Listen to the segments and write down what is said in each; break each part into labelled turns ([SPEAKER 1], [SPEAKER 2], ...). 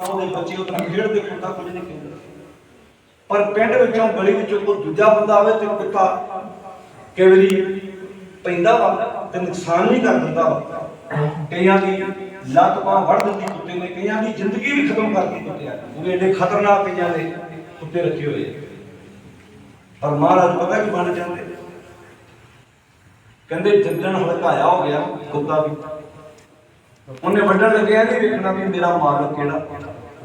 [SPEAKER 1] ਉਹਦੇ ਬੱਚੇ ਉਹਦਾ ਖੇਡਦੇ ਕੁੱਤਾ ਕੁਝ ਨਹੀਂ ਕਹਿੰਦਾ। ਪਰ ਪਿੰਡ ਵਿੱਚੋਂ, ਗਲੀ ਵਿੱਚੋਂ ਕੋਈ ਦੂਜਾ ਬੰਦਾ ਆਵੇ ਤੇ ਕੁੱਤਾ ਕੇਵਲੀ ਪੈਂਦਾ ਵਾ ਤੇ ਨੁਕਸਾਨ ਵੀ ਕਰ ਦਿੰਦਾ ਵਾ। ਕਈਆਂ ਦੀ ਲੱਤ ਬਾਂਹ ਵੜ ਦਿੰਦੀ ਕੁੱਤੇ ਨੇ, ਕਈਆਂ ਦੀ ਜ਼ਿੰਦਗੀ ਵੀ ਖਤਮ ਕਰ ਦਿੱਤੀ ਕੁੱਤਿਆਂ ਨੇ। ਐਡੇ ਖਤਰਨਾਕ ਕਈਆਂ ਦੇ ਕੁੱਤੇ ਰੱਖੇ ਹੋਏ ਪਰ ਮਹਾਰਾਜ ਪਤਾ ਕੀ ਬਣ ਜਾਂਦੇ? ਕਹਿੰਦੇ ਜਿੱਦਣ ਹਲਕਾਇਆ ਹੋ ਗਿਆ ਕੁੱਤਾ ਵੀ। ਉਹਨੇ ਵੱਢਣ ਲੱਗਿਆ ਨਹੀਂ ਵੇਖਣਾ ਵੀ ਮੇਰਾ ਮਾਲਕ ਕਿਹੜਾ।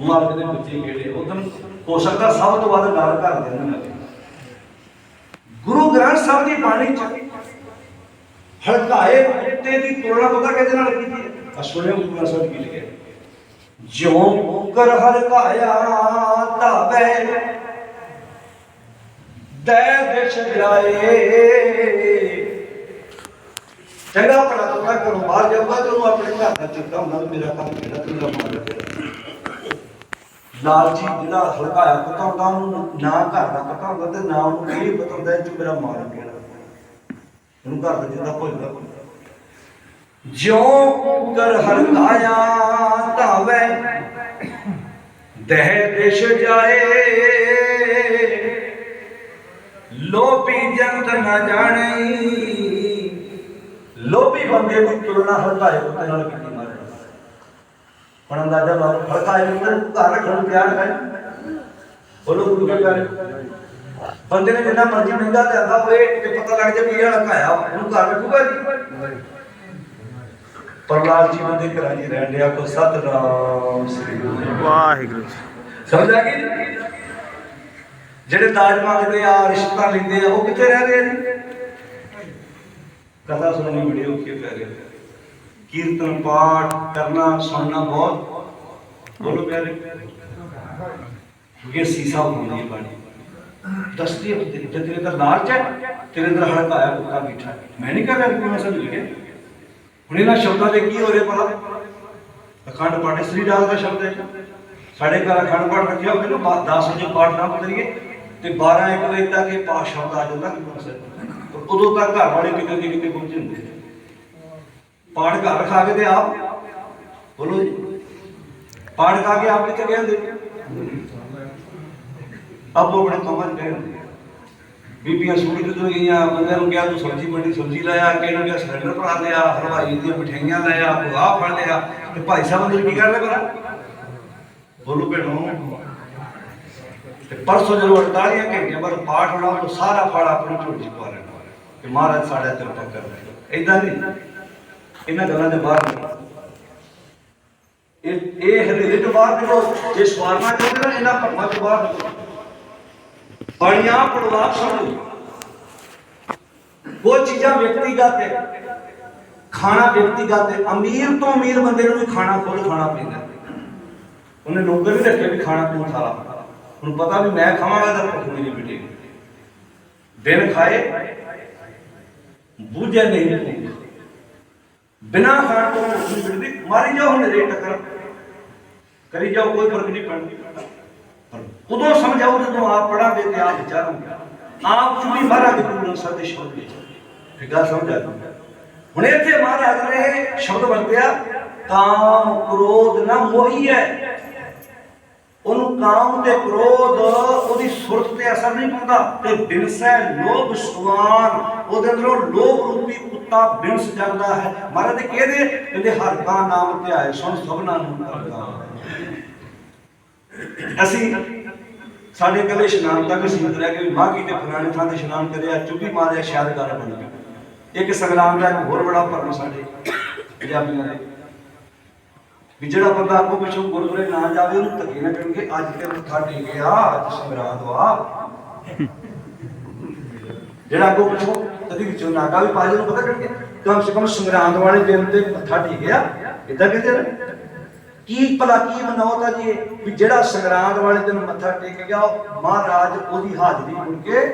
[SPEAKER 1] ਮਾਲਕ ਦੇ ਬੱਚੇ ਕਿਹੜੇ ਉਦੋਂ ਹੋ ਸਕਦਾ ਸਭ ਤੋਂ ਵੱਧ ਡਰ ਘਰ ਦੇ ਅੰਦਰ ਲੱਗੇ। ਗੁਰੂ ਗ੍ਰੰਥ ਸਾਹਿਬ ਦੀ ਬਾਣੀ ਚ ਹਲਕਾਏ ਕੁੱਤੇ ਦੀ ਤੁਲਨਾ ਪਤਾ ਕਿਹਦੇ ਨਾਲ ਕੀਤੀ ਹੈ? ਆ ਗੁਰੂ ਗ੍ਰੰਥ ਸਾਹਿਬ ਕੀ ਲਿਖਿਆ। ਜਿਉ ਕਰ ਹਲਕਾਇਆ ਧਾਵੇ ਦੇ ਦੇਸ਼ ਜਾਏ। ਚੰਗਾ ਭਲਾ ਤੁਮਾ ਕਰੋ ਬਾਹਰ ਜਾਊਗਾ ਤੇ ਉਹਨੂੰ ਆਪਣੇ ਘਰ ਦਾ ਚਿੰਤਾ ਹੁੰਦਾ ਵੀ ਮੇਰਾ ਕੰਮ ਕਿਹੜਾ ਤੇਰਾ ਮਾਲਕ ਕਿਹੜਾ ਲਾਲਚੀ ਜਿਹੜਾ ਹਲਕਾਇਆ ਪਤਾ ਹੁੰਦਾ ਉਹਨੂੰ ਨਾ ਘਰ ਦਾ ਪਤਾ ਹੁੰਦਾ ਤੇ ਨਾ ਉਹਨੂੰ ਇਹ ਪਤਾ ਹੁੰਦਾ ਕਿ ਮੇਰਾ ਮਾਲਕ ਕਿਹੜਾ ਉਹਨੂੰ ਘਰ ਦਾ ਜਿੰਦਾ ਭੁੱਲਦਾ ਜਿਉ ਕਰ ਹਲਕਾਇਆ ਧਾਵੇ, ਦਹਿ ਦੇਸ਼ ਜਾਏ। ਲੋਭੀ ਜੰਤ ਨਾ ਜਾਣਈ ਲੋਭੀ ਬੰਦੇ ਦੀ ਤੁਲਨਾ ਹਲਕਾਏ ਕੁੱਤੇ ਨਾਲ ਕੀਤੀ ਮਾਰੇ ਹੁਣ ਅੰਦਾਜ਼ਾ ਲਾਓ ਹਲਕਾਏ ਨੂੰ ਘਰ ਰੱਖਣ ਨੂੰ ਤਿਆਰ ਹੈ? ਬੋਲੋ ਗੁਰੂ ਕੇ ਪਿਆਰੇ ਬੰਦੇ ਨੇ ਜਿੰਨਾ ਮਰਜ਼ੀ ਮਹਿੰਗਾ ਲਿਆਂਦਾ ਹੋਵੇ ਤੇ ਪਤਾ ਲੱਗ ਜਾਵੇ ਇਹ ਹਲਕਾਇਆ ਉਹਨੂੰ ਘਰ ਰੱਖੂਗਾ ਜੀ। ਪ੍ਰਲਾਦ ਜੀ ਬੰਦੇ ਘਰਾਂ 'ਚ ਰਹਿਣ ਡਿਆ ਕੋ ਸਤਨਾਮ ਸ੍ਰੀ ਗੁਰੂ
[SPEAKER 2] ਵਾਹਿਗੁਰੂ ਜੀ।
[SPEAKER 1] ਸਮਝ ਆ ਗਈ? ਜਿਹੜੇ ਦਾਜ ਮੰਗਦੇ ਆ ਰਿਸ਼ਤਾ ਲੈਂਦੇ ਆ ਉਹ ਕਿੱਥੇ ਰਹਿ ਰਹੇ ਨੇ ਕਥਾ ਸੁਣਨੀ ਬੜੀ ਔਖੀ ਪੈ ਰਹੀ ਕੀਰਤਨ, ਪਾਠ ਕਰਨਾ, ਸੁਣਨਾ ਬਹੁਤ। ਬੋਲੋ ਪਿਆਰੇ। ਇਹ ਸੀਸਾ ਹੁੰਦੀ ਬਾਣੀ। ਦਸਤੀ ਹੁੰਦੀ ਜੇ ਤੇਰੇ ਅੰਦਰ ਲਾਲਚ ਹੈ ਤੇਰੇ ਅੰਦਰ ਹੜਕਾਇਆ ਕੁੱਤਾ ਬੈਠਾ। ਮੈਂ ਨਹੀਂ ਕਰ ਰਿਹਾ ਕਿ ਮੈਂ ਸਮਝ ਗਿਆ। ਹੁਣ ਇਹਨਾਂ ਸ਼ਬਦਾਂ ਦੇ ਕੀ ਹੋ ਰਿਹਾ ਭਲਾ? ਅਖੰਡ ਪਾਠ ਸ੍ਰੀ ਰਾਗ ਦਾ ਸ਼ਬਦ ਹੈ। ਸਾਡੇ ਘਰ ਅਖੰਡ ਪਾਠ ਰੱਖਿਆ ਹੋਵੇ ਨਾ 10 ਵਜੇ ਪਾਠ ਨਾ ਕਰੀਏ ਤੇ 12 1 ਵਜੇ ਤੱਕ ਇਹ ਪਾਠ ਸ਼ਬਦ ਆ ਜਾਂਦਾ, ਕਿ ਮਕਸਦ? ਉਦੋਂ ਤੱਕ ਘਰ ਵਾਲੇ ਕਿਤੇ ਦੀ ਕਿਤੇ ਪਹੁੰਚੇ ਹੁੰਦੇ ਪਾਠ ਘਰ ਖਾ ਕੇ ਤੇ ਆਪ। ਬੋਲੋ ਜੀ। ਪਾਠ ਖਾ ਕੇ ਆਪ ਕਿੱਥੇ ਗਏ ਹੁੰਦੇ ਆਪੋ ਆਪਣੇ ਕੰਮਾਂ 'ਚ ਗਏ ਹੁੰਦੇ ਬੀਬੀਆਂ ਸੂਟ ਜਦੋਂ ਗਈਆਂ? ਬੰਦੇ ਨੂੰ ਕਿਹਾ, ਤੂੰ ਸਬਜ਼ੀ ਮੰਡੀ ਸਬਜ਼ੀ ਲਾਇਆ ਕਿਸੇ ਨੂੰ ਸਿਲੰਡਰ ਭਰਾ ਲਿਆ, ਹਲਵਾਈ ਦੀਆਂ ਮਠਿਆਈਆਂ ਲਾਇਆ ਉਹ ਆਹ ਫੜ ਲਿਆ। ਤੇ ਭਾਈ ਸਾਹਿਬ ਨੇ ਕੀ ਕਰ ਲਿਆ ਕਰਾ ਬੋਲੋ ਭੈਣੋ। ਤੇ ਪਰਸੋਂ ਜਦੋਂ 48 ਘੰਟਿਆਂ ਬਾਅਦ ਪਾਠ ਹੋਣਾ ਉਹ ਸਾਰਾ ਫੜ ਆਪਣੀ ਝੋਲੀ 'ਚ ਪਾ ਲੈਣਾ। ਕਿ ਮਹਾਰਾਜ ਸਾਡਾ ਕਿਰਪਾ ਕਰ ਇਦਾਂ ਨਹੀਂ। ਇਹਨਾਂ ਗੱਲਾਂ ਦੇ ਬਾਹਰ ਨਹੀਂ। ਇਹ ਇਹ ਹਨੇਰੇ ਤੋਂ ਬਾਹਰ ਨਿਕਲੋ ਜੇ ਸਵਾਰਨਾ ਚਾਹੁੰਦੇ ਨਾ ਇਹਨਾਂ ਭਰਮਾਂ ਤੋਂ ਬਾਹਰ ਨਿਕਲੋ ਬੜੀਆਂ ਪੜਵਾ ਸਮਝੋ ਉਹ ਚੀਜ਼ਾਂ ਵਿਅਕਤੀਗਤ ਹੈ। ਖਾਣਾ ਵਿਅਕਤੀਗਤ ਹੈ। ਅਮੀਰ ਤੋਂ ਅਮੀਰ ਬੰਦੇ ਨੂੰ ਵੀ ਖਾਣਾ ਖੁਦ ਖਾਣਾ ਪੈਂਦਾ ਉਹਨੇ ਨੌਕਰ ਵੀ ਰੱਖਿਆ ਵੀ ਖਾਣਾ ਤੂੰ ਖਾ ਲਾ। ਹੁਣ ਪਤਾ ਵੀ ਮੈਂ ਖਾਵਾਂਗਾ ਤਾਂ ਭੁੱਖ ਮੇਰੀ ਮਿਟੇਗੀ। ਦਿਨ ਖਾਏ ਬੂਝੇ ਨਹੀਂ ਬਿਨਾ ਖਾਣ ਤੋਂ ਨਹੀਂ ਮਿਟਦੀ ਮਾਰੀ ਜਾਓ ਹੁਣ ਟੱਕਰ। ਕਰੀ ਜਾਓ, ਕੋਈ ਫ਼ਰਕ ਨਹੀਂ ਪੈਂਦਾ। ਪਰ ਉਦੋਂ ਸਮਝਾਓ ਜਦੋਂ ਆਪ ਪੜਾਂਗੇ ਤੇ ਆਪ ਵਿਚਾਰਾਂਗੇ। ਆਪ ਚੁਣੀ ਮਾਰਾਂਗੇ ਗੁਰੂ ਗ੍ਰੰਥ ਸਾਹਿਬ ਦੇ ਸ਼ਬਦ ਵਿੱਚ। ਫਿਰ ਗੱਲ ਸਮਝ ਆ ਹੁਣ ਇੱਥੇ ਮਹਾਰਾਜ ਨੇ ਸ਼ਬਦ ਵਰਤਿਆ ਕਾਮ ਕ੍ਰੋਧ ਨਾ ਮੋਹੀ ਹੈ ਕਾਮ ਤੇ ਕ੍ਰੋਧ, ਉਹਦੀ ਸੁਰਤ ਤੇ ਅਸਰ ਨਹੀਂ ਪਾਉਂਦਾ ਤੇ ਬਿਨਸੈ ਲੋਭ ਸੁਆਨ ਉਹਦੇ ਅੰਦਰੋਂ ਲੋਭ ਰੂਪੀ ਕੁੱਤਾ ਬਿਨਸ ਜਾਂਦਾ ਹੈ। ਮਹਾਰਾਜ ਕਹਿੰਦੇ ਕਹਿੰਦੇ ਹਰ ਕਾ ਨਾਮ ਧਿਆਏ ਸੁਣ ਸਭਨਾ ਨੂੰ ਕਰਦਾ ਅਸੀਂ ਸਾਡੇ ਕੱਲੇ ਇਸ਼ਨਾਨ ਤੱਕ ਸੀਮਤ ਰਹਿ ਗਏ ਵੀ ਤੇ ਫਲਾਣੇ ਥਾਂ ਤੇ ਇਸ਼ਨਾਨ ਕਰਿਆ ਚੁੱਭੀ ਮਾਰਿਆ ਸ਼ਾਇਦ ਗੱਲ ਬਣ ਗਈ ਇੱਕ ਸੰਗਰਾਮ ਦਾ ਇੱਕ ਹੋਰ ਬੜਾ ਭਰਮ ਸਾਡੇ ਪੰਜਾਬੀਆਂ ਦੇ। ਵੀ ਜਿਹੜਾ ਬੰਦਾ ਆਪੋ ਪਿਛੋਂ ਗੁਰਦੁਆਰੇ ਨਾ ਜਾਵੇ, ਉਹਨੂੰ ਧੱਕੇ ਨਾ ਕਰਨਗੇ ਅੱਜ ਤੇ ਮੱਥਾ ਟੇਕਿਆ ਅੱਜ ਸੰਗਰਾਂਦ ਵਾ। ਜਿਹੜਾ ਆਪੋ ਪਿਛੋਂ ਕਦੀ ਵਿੱਚੋਂ ਨਾਗਾ ਵੀ ਪਾ ਜੇ ਪਤਾ ਕਰਨਗੇ। ਕਮ ਸੇ ਕਮ ਸੰਗਰਾਂਦ ਵਾਲੇ ਦਿਨ ਤੇ ਮੱਥਾ ਟੇਕਿਆ। ਇਦਾਂ ਕਹਿੰਦੇ ਨੇ। ਕੀ ਭਲਾ ਕੀ ਮਨੌਤ ਜੀ ਵੀ ਜਿਹੜਾ ਸੰਗਰਾਂਦ ਵਾਲੇ ਦਿਨ ਮੱਥਾ ਟੇਕ ਗਿਆ ਮਹਾਰਾਜ ਉਹਦੀ ਹਾਜ਼ਰੀ ਮੁੜ ਕੇ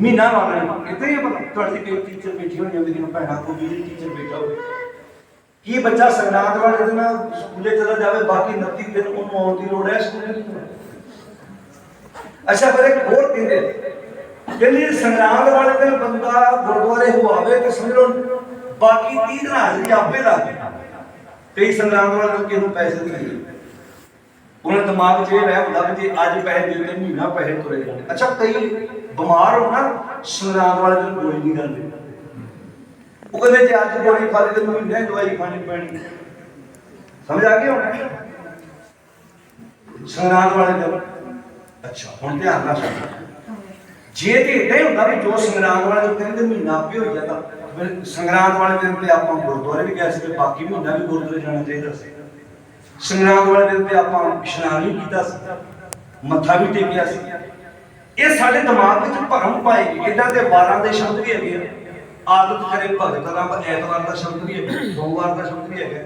[SPEAKER 1] ਮਹੀਨਾ ਮੰਗਣਾ ਇਦਾਂ ਹੀ ਆ ਤੁਹਾਡੀ ਕੋਈ ਟੀਚਰ ਬੈਠੀ ਹੋਣੀ ਹੁੰਦੀ ਜਿਹਨੂੰ ਭੈਣਾ, ਕੋਈ ਵੀ ਟੀਚਰ ਬੈਠਾ ਹੋਵੇ। ਕੀ ਬੱਚਾ ਸੰਗਰਾਂਦ ਵਾਲੇ ਦਿਨ ਸਕੂਲੇ ਚਲਾ ਜਾਵੇ, ਬਾਕੀ 29 ਦਿਨ ਉਹਨੂੰ ਆਉਣ ਦੀ ਲੋੜ ਹੈ ਸਕੂਲੇ ਨਹੀਂ ਅੱਛਾ ਫਿਰ ਇੱਕ ਹੋਰ ਕਹਿੰਦੇ ਕਹਿੰਦੇ ਸੰਗਰਾਂਦ ਵਾਲੇ ਦਿਨ ਬੰਦਾ ਗੁਰਦੁਆਰੇ ਹੋਵੇ ਤੇ ਸਮਝ ਲਓ, ਬਾਕੀ 30 ਦਿਨ ਹਾਜ਼ਰੀ ਆਪੇ ਲਾ ਦੇ ਕਈ ਸੰਗਰਾਂਦ ਵਾਲੇ ਲੋਕ ਇਹਨੂੰ ਪੈਸੇ ਦੇ ਉਹਨਾਂ ਦਿਮਾਗ 'ਚ ਇਹ ਰਹਿ ਹੁੰਦਾ ਵੀ ਜੇ ਅੱਜ ਪੈਸੇ ਦੇ ਤੇ ਮਹੀਨਾ ਪੈਸੇ ਤੁਰੇ ਅੱਛਾ, ਕਈ ਬਿਮਾਰ ਹੋਣਾ ਸੰਗਰਾਂਦ ਵਾਲੇ ਦਿਨ ਗੋਲੀ ਨਹੀਂ ਖਾਂਦੇ ਉਹ ਕਹਿੰਦੇ ਜੇ ਅੱਜ ਗੋਲੀ ਖਾ ਲਈ ਤੇ ਮਹੀਨੇ ਦਵਾਈ ਖਾਣੀ ਪੈਣੀ। ਸਮਝ ਆ ਗਈ ਹੁਣ? ਸੰਗਰਾਂਦ ਵਾਲੇ ਦਿਨ। ਅੱਛਾ, ਹੁਣ ਧਿਆਨ ਨਾਲ ਸੁਣ। ਜੇ ਤੇ ਇਦਾਂ ਹੀ ਹੁੰਦਾ ਵੀ ਜੋ ਸੰਗਰਾਂਦ ਵਾਲੇ ਦਿਨ ਕਹਿੰਦੇ ਮਹੀਨਾ ਆਪੇ ਹੋ ਜਾਂਦਾ, ਫਿਰ ਸੰਗਰਾਂਦ ਵਾਲੇ ਦਿਨ ਤੇ ਆਪਾਂ ਗੁਰਦੁਆਰੇ ਵੀ ਗਏ ਸੀ ਤੇ ਬਾਕੀ ਮਹੀਨਾ ਵੀ ਗੁਰਦੁਆਰੇ ਜਾਣਾ ਚਾਹੀਦਾ ਸੀ। ਸੰਗਰਾਂਦ ਵਾਲੇ ਦਿਨ ਤੇ ਆਪਾਂ ਇਸ਼ਨਾਨ ਵੀ ਕੀਤਾ ਸੀ, ਮੱਥਾ ਵੀ ਟੇਕਿਆ ਸੀ। ਇਹ ਸਾਡੇ ਦਿਮਾਗ ਵਿੱਚ ਭਰਮ ਪਾਏਗੀ ਇਦਾਂ ਦੇ ਵਾਰਾਂ ਦੇ ਸ਼ਬਦ ਵੀ ਹੈਗੇ ਆ। ਆਦਤ ਕਰੇ ਭਗਤ ਦਾ ਐਤਵਾਰ ਦਾ ਸ਼ਬਦ ਵੀ ਹੈਗਾ, ਸੋਮਵਾਰ ਦਾ ਸ਼ਬਦ ਵੀ ਹੈਗਾ,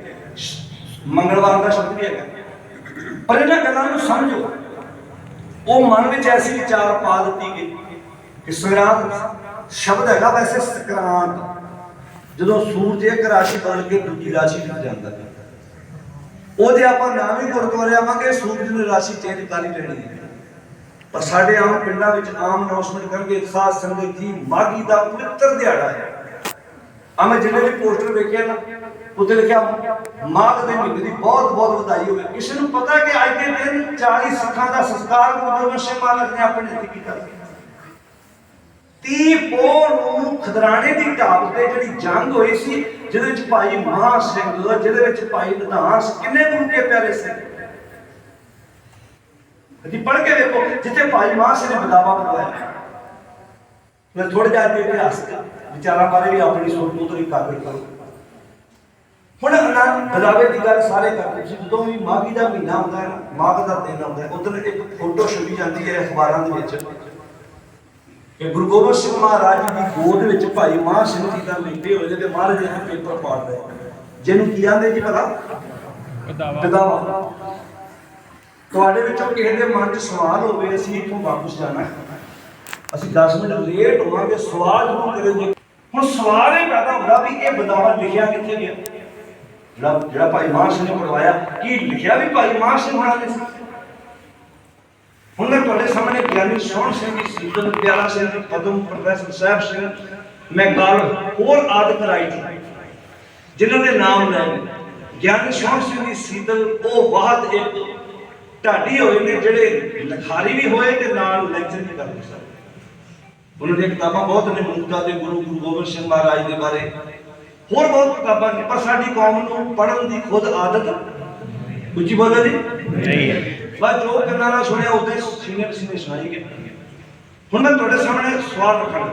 [SPEAKER 1] ਮੰਗਲਵਾਰ ਦਾ ਸ਼ਬਦ ਵੀ ਹੈਗਾ। ਪਰ ਇਹਨਾਂ ਗੱਲਾਂ ਨੂੰ ਸਮਝੋ। ਉਹ ਮਨ ਵਿੱਚ ਐਸੀ ਵਿਚਾਰ ਪਾ ਦਿੱਤੀ ਗਈ ਕਿ ਸੰਗਰਾਂਦ ਸ਼ਬਦ ਹੈਗਾ ਵੈਸੇ ਸੰਕਰਾਂਤ ਜਦੋਂ ਸੂਰਜ ਇੱਕ ਰਾਸ਼ੀ ਬਦਲ ਕੇ ਦੂਜੀ ਰਾਸ਼ੀ ਵਿੱਚ ਜਾਂਦਾ ਹੈ। ਉਹਦੇ ਆਪਾਂ ਨਾਮ ਹੀ ਗੁਰਦੁਆਰੇ ਆਵਾਂਗੇ, ਸੂਰਜ ਨੂੰ ਰਾਸ਼ੀ ਚੇਂਜ ਕਰ ਹੀ ਲੈਣੀ ਹੈ। ਪਰ ਸਾਡੇ ਆਮ ਪਿੰਡਾਂ ਵਿੱਚ ਆਮ ਅਨਾਉਂਸਮੈਂਟ ਕਰਕੇ ਖਾਸ ਸੰਗਤ ਜੀ ਮਾਗੀ ਦਾ ਪਵਿੱਤਰ ਦਿਹਾੜਾ ਹੈ। ਆ ਮੈਂ ਜਿਹੜੇ ਵੀ ਪੋਸਟਰ ਵੇਖਿਆ ਨਾ ਉੱਤੇ ਲਿਖਿਆ, ਮਾਘ ਦੇ ਮਹੀਨੇ ਦੀ ਬਹੁਤ ਬਹੁਤ ਵਧਾਈ ਹੋਵੇ। ਕਿਸੇ ਨੂੰ ਪਤਾ ਕਿ ਅੱਜ ਦੇ ਦਿਨ 40 ਸਿੱਖਾਂ ਦਾ ਸੰਸਕਾਰ ਗੁਰੂ ਗੋਬਿੰਦ ਸਿੰਘ ਮਹਾਰਾਜ ਨੇ ਆਪਣੇ ਹੱਥੀਂ ਕੀਤਾ। ਤੀ ਪੋਹ ਨੂੰ ਖਦਰਾਣੇ ਦੀ ਢਾਬ ਤੇ ਜਿਹੜੀ ਜੰਗ ਹੋਈ ਸੀ, ਜਿਹਦੇ ਵਿੱਚ ਭਾਈ ਮਹਾ ਸਿੰਘ, ਜਿਹਦੇ ਵਿੱਚ ਭਾਈ ਨਿਧਾਨ ਕਿੰਨੇ ਗੁਰੂ ਕੇ ਪਿਆਰੇ ਸੀ। ਕਦੀ ਪੜ੍ਹ ਕੇ ਵੇਖੋ, ਜਿੱਥੇ ਭਾਈ ਮਹਾ ਸਿੰਘ ਨੇ ਬਦਾਵਾ ਪਵਾਇਆ ਮੈਂ ਥੋੜਾ ਜਿਹਾ ਤੇ ਇਤਿਹਾਸ ਵਿਚਾਰਾਂ ਬਾਰੇ ਵੀ ਆਪਣੀ ਸੋਚ ਨੂੰ ਤਰੀ ਕਾਬਲ ਕਰੋ। ਹੁਣ ਅਨੰਦ ਬਦਾਵੇ ਦੀ ਗੱਲ ਸਾਰੇ ਕਰਦੇ ਸੀ ਜਦੋਂ ਵੀ ਮਾਘੀ ਦਾ ਮਹੀਨਾ ਹੁੰਦਾ ਹੈ ਮਾਘ ਦਾ ਦਿਨ ਹੁੰਦਾ ਹੈ ਉਦੋਂ ਇੱਕ ਫੋਟੋ ਛਪੀ ਜਾਂਦੀ ਹੈ ਅਖਬਾਰਾਂ ਦੇ ਵਿੱਚ। ਕਿ ਗੁਰੂ ਗੋਬਿੰਦ ਸਿੰਘ ਮਹਾਰਾਜ ਦੀ ਗੋਦ ਵਿੱਚ ਭਾਈ ਮਹਾਂ ਸਿੰਘ ਜੀ ਦਾ ਬੈਠੇ ਹੋਏ ਤੇ ਮਹਾਰਾਜ ਜੀ ਨੂੰ ਪੇਪਰ ਪਾੜਦੇ ਜਿਹਨੂੰ ਕੀ ਆਂਦੇ ਜੀ ਪਤਾ ਵਿਦਾਵਾ ਤੁਹਾਡੇ ਵਿੱਚੋਂ ਕਿਸੇ ਦੇ ਮਨ 'ਚ ਸਵਾਲ ਹੋਵੇ ਅਸੀਂ ਇੱਥੋਂ ਵਾਪਸ ਜਾਣਾ। ਅਸੀਂ 10 ਮਿੰਟ ਲੇਟ ਹੋਵਾਂਗੇ, ਸਵਾਲ ਜ਼ਰੂਰ ਕਰਿਓ ਜੀ। ਹੁਣ ਸਵਾਲ ਇਹ ਪੈਦਾ ਹੁੰਦਾ ਵੀ ਇਹ ਬਦਾਵਾ ਲਿਖਿਆ ਕਿੱਥੇ ਗਿਆ? ਜਿਹੜਾ ਜਿਹੜਾ ਭਾਈ ਮਾਨ ਸਿੰਘ ਨੇ ਪੜਵਾਇਆ ਕੀ ਲਿਖਿਆ ਵੀ ਭਾਈ ਮਾਨ ਸਿੰਘ ਹੋਣਾ ਨੇ ਹੁਣ ਮੈਂ ਤੁਹਾਡੇ ਸਾਹਮਣੇ ਗਿਆਨੀ ਸੋਹਣ ਸਿੰਘ ਜੀ ਸੀਤਲ ਪਿਆਰਾ ਸਿੰਘ ਪਦਮ ਪ੍ਰੋਫੈਸਰ ਸਾਹਿਬ ਸਿੰਘ, ਮੈਂ ਗੱਲ ਹੋਰ ਆਦਿ ਕਰਾਈ ਸੀ, ਜਿਨ੍ਹਾਂ ਦੇ ਨਾਮ ਲੈ ਗਿਆਨੀ ਸੋਹਣ ਸਿੰਘ ਜੀ, ਸੀਤਲ, ਉਹ ਬਾਅਦ ਇੱਕ ਢਾਡੀ ਹੋਏ ਨੇ ਜਿਹੜੇ ਲਿਖਾਰੀ ਵੀ ਹੋਏ ਤੇ ਨਾਲ ਲੈਕਚਰ ਵੀ ਕਰਦੇ ਸਨ। ਉਹਨਾਂ ਦੀਆਂ ਕਿਤਾਬਾਂ ਬਹੁਤ ਨੇ ਮੁਕਤਾ ਦੇ ਗੁਰੂ ਗੁਰੂ ਗੋਬਿੰਦ ਸਿੰਘ ਮਹਾਰਾਜ ਦੇ ਬਾਰੇ। ਹੋਰ ਬਹੁਤ ਕਿਤਾਬਾਂ ਨੇ ਪਰ ਸਾਡੀ ਕੌਮ ਨੂੰ ਪੜ੍ਹਨ ਦੀ ਖੁਦ ਆਦਤ ਉੱਚੀ ਬੋਲੋ ਜੀ।
[SPEAKER 2] ਨਹੀਂ ਹੈ।
[SPEAKER 1] ਬਸ ਜੋ ਕੰਨਾਂ ਨਾਲ ਸੁਣਿਆ ਉਹਦੇ ਸੀਨੇ ਪਸੀਨੇ ਸੁਣਾਈ ਗਏ। ਹੁਣ ਮੈਂ ਤੁਹਾਡੇ ਸਾਹਮਣੇ ਸਵਾਲ ਰੱਖਣ।